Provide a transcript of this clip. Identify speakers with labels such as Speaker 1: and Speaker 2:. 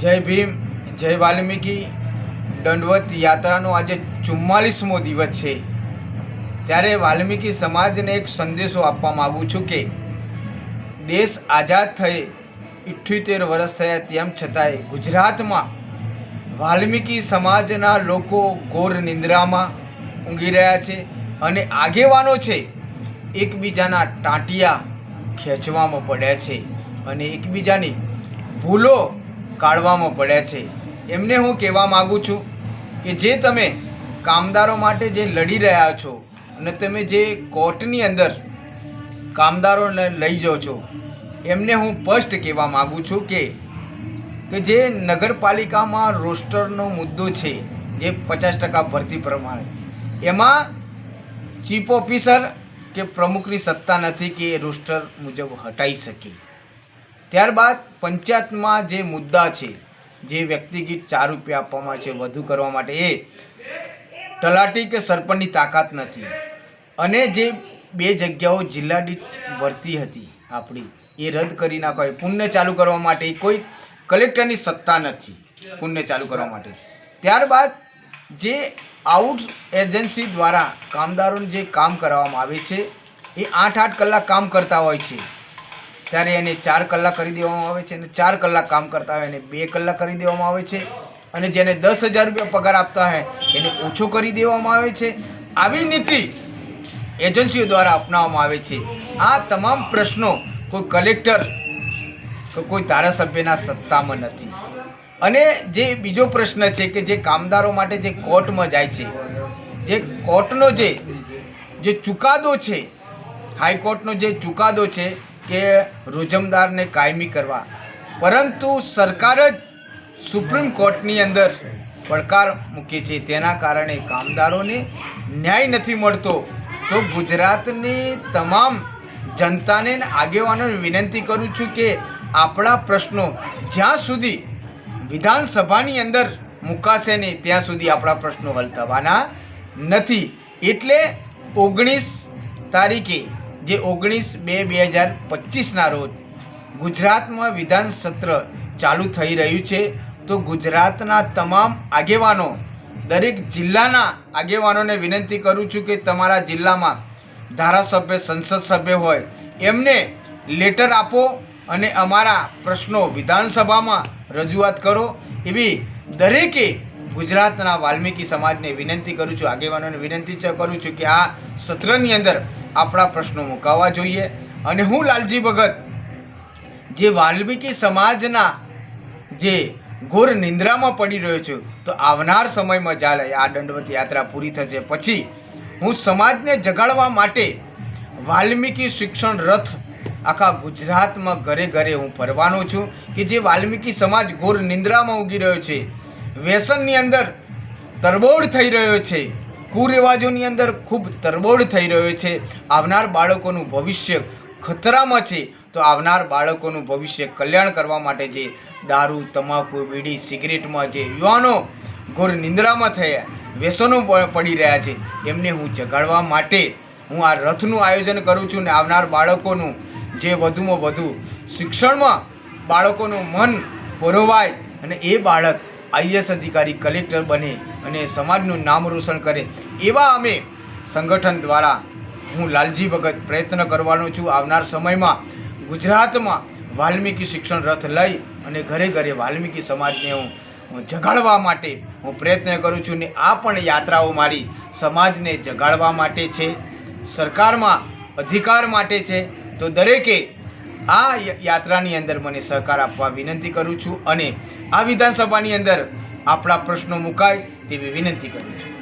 Speaker 1: જય ભીમ, જય વાલ્મીકી. દંડવત યાત્રાનો આજે ચુમ્માલીસમો દિવસ છે. ત્યારે વાલ્મીકી સમાજને એક સંદેશો આપવા માગું છું કે, દેશ આઝાદ થઈ ઇઠ્યોતેર વર્ષ થયા તેમ છતાંય ગુજરાતમાં વાલ્મીકી સમાજના લોકો ઘોર નિંદ્રામાં ઊંઘી રહ્યા છે અને આગેવાનો છે એકબીજાના ટાંટિયા ખેંચવામાં પડ્યા છે અને એકબીજાની ભૂલો કાઢવામાં પડ્યા છે. એમને હું કહેવા માગું છું કે જે તમે કામદારો માટે જે લડી રહ્યા છો અને તમે જે કોર્ટની અંદર કામદારોને લઈ જાઓ છો, એમને હું સ્પષ્ટ કહેવા માગું છું કે કે જે નગરપાલિકામાં રોસ્ટરનો મુદ્દો છે, જે પચાસ ટકા ભરતી પ્રમાણે, એમાં ચીફ ઓફિસર કે પ્રમુખની સત્તા નથી કે એ રોસ્ટર મુજબ હટાઈ શકે. ત્યારબાદ પંચાયતમાં જે મુદ્દા છે, જે વ્યક્તિગત ચાર રૂપિયા આપવામાં છે, વધુ કરવા માટે એ તલાટી કે સરપંચની તાકાત નથી. અને જે બે જગ્યાઓ જિલ્લા દીઠ ભરતી હતી આપણી, એ રદ કરી નાખવા પુણ્ય ચાલુ કરવા માટે કોઈ કલેક્ટરની સત્તા નથી પુણ્ય ચાલુ કરવા માટે. ત્યારબાદ જે આઉટ એજન્સી દ્વારા કામદારોને જે કામ કરાવવામાં આવે છે, એ આઠ આઠ કલાક કામ કરતા હોય છે. ત્યારે એને ચાર કલાક કરી દેવામાં આવે છે અને ચાર કલાક કામ કરતા હોય એને બે કલાક કરી દેવામાં આવે છે. અને જેને દસ હજાર રૂપિયા પગાર આપતા હોય એને ઓછો કરી દેવામાં આવે છે. આવી નીતિ એજન્સીઓ દ્વારા અપનાવવામાં આવે છે. આ તમામ પ્રશ્નો કોઈ કલેક્ટર કે કોઈ ધારાસભ્યના સત્તામાં નથી. અને જે બીજો પ્રશ્ન છે કે જે કામદારો માટે જે કોર્ટમાં જાય છે, જે કોર્ટનો જે જે ચુકાદો છે, હાઈકોર્ટનો જે ચુકાદો છે કે રોજમદારને કાયમી કરવા. પરંતુ સરકાર જ સુપ્રીમ કોર્ટની અંદર પડકાર મૂકી છે. તેના કારણે કામદારોને ન્યાય નથી મળતો. તો ગુજરાતની તમામ જનતાને આગેવાનોને વિનંતી કરું છું કે આપણા પ્રશ્નો જ્યાં સુધી વિધાનસભાની અંદર મુકાશે નહીં, ત્યાં સુધી આપણા પ્રશ્નો હલ થવાના નથી. એટલે ઓગણીસ તારીખે જે ઓગણીસ બે બે હજાર પચીસના રોજ ગુજરાતમાં વિધાન સત્ર ચાલુ થઈ રહ્યું છે, તો ગુજરાતના તમામ આગેવાનો, દરેક જિલ્લાના આગેવાનોને વિનંતી કરું છું કે તમારા જિલ્લામાં ધારાસભ્ય, સંસદ સભ્ય હોય, એમને લેટર આપો અને અમારા પ્રશ્નો વિધાનસભામાં રજૂઆત કરો. એવી દરેકે ગુજરાતના વાલ્મીકી સમાજને વિનંતી કરું છું, આગેવાનોને વિનંતી કરું છું કે આ સત્રની અંદર આપણા પ્રશ્નો મુકાવવા જોઈએ. અને હું લાલજી ભગત, જે વાલ્મીકી સમાજના જે ઘોર નિંદ્રામાં પડી રહ્યો છું, તો આવનાર સમયમાં જ્યારે આ દંડવત યાત્રા પૂરી થશે, પછી હું સમાજને જગાડવા માટે વાલ્મીકી શિક્ષણ રથ આખા ગુજરાતમાં ઘરે ઘરે હું ફરવાનો છું, કે જે વાલ્મીકી સમાજ ઘોર નિંદ્રામાં ઊગી રહ્યો છે. વ્યસનની અંદર તરબોળ થઈ રહ્યો છે. કુરિવાજોની અંદર ખૂબ તરબોળ થઈ રહ્યો છે. આવનાર બાળકોનું ભવિષ્ય ખતરામાં છે. તો આવનાર બાળકોનું ભવિષ્ય કલ્યાણ કરવા માટે જે દારૂ, તમાકુ, બીડી, સિગરેટમાં જે યુવાનો ઘોર નિંદ્રામાં થયા, વ્યસનો પડી રહ્યા છે. એમને હું જગાડવા માટે હું આ રથનું આયોજન કરું છું ને આવનાર બાળકોનું જે વધુમાં વધુ શિક્ષણમાં બાળકોનું મન પરોવાય અને એ બાળક આઈએસ અધિકારી કલેક્ટર બને અને સમાજનું નામ રોશન કરે, એવા અમે સંગઠન દ્વારા હું લાલજી ભગત પ્રયત્ન કરવાનો છું. આવનાર સમયમાં ગુજરાતમાં વાલ્મીકી શિક્ષણ રથ લઈ અને ઘરે ઘરે વાલ્મીકી સમાજને હું જગાડવા માટે હું પ્રયત્ન કરું છું ને આ પણ યાત્રાઓ મારી સમાજને જગાડવા માટે છે. સરકારમાં અધિકાર માટે છે. તો દરેકે આ યાત્રાની અંદર મને સહકાર આપવા વિનંતી કરું છું અને આ વિધાનસભાની અંદર આપણા પ્રશ્નો મુકાય તેવી વિનંતી કરું છું.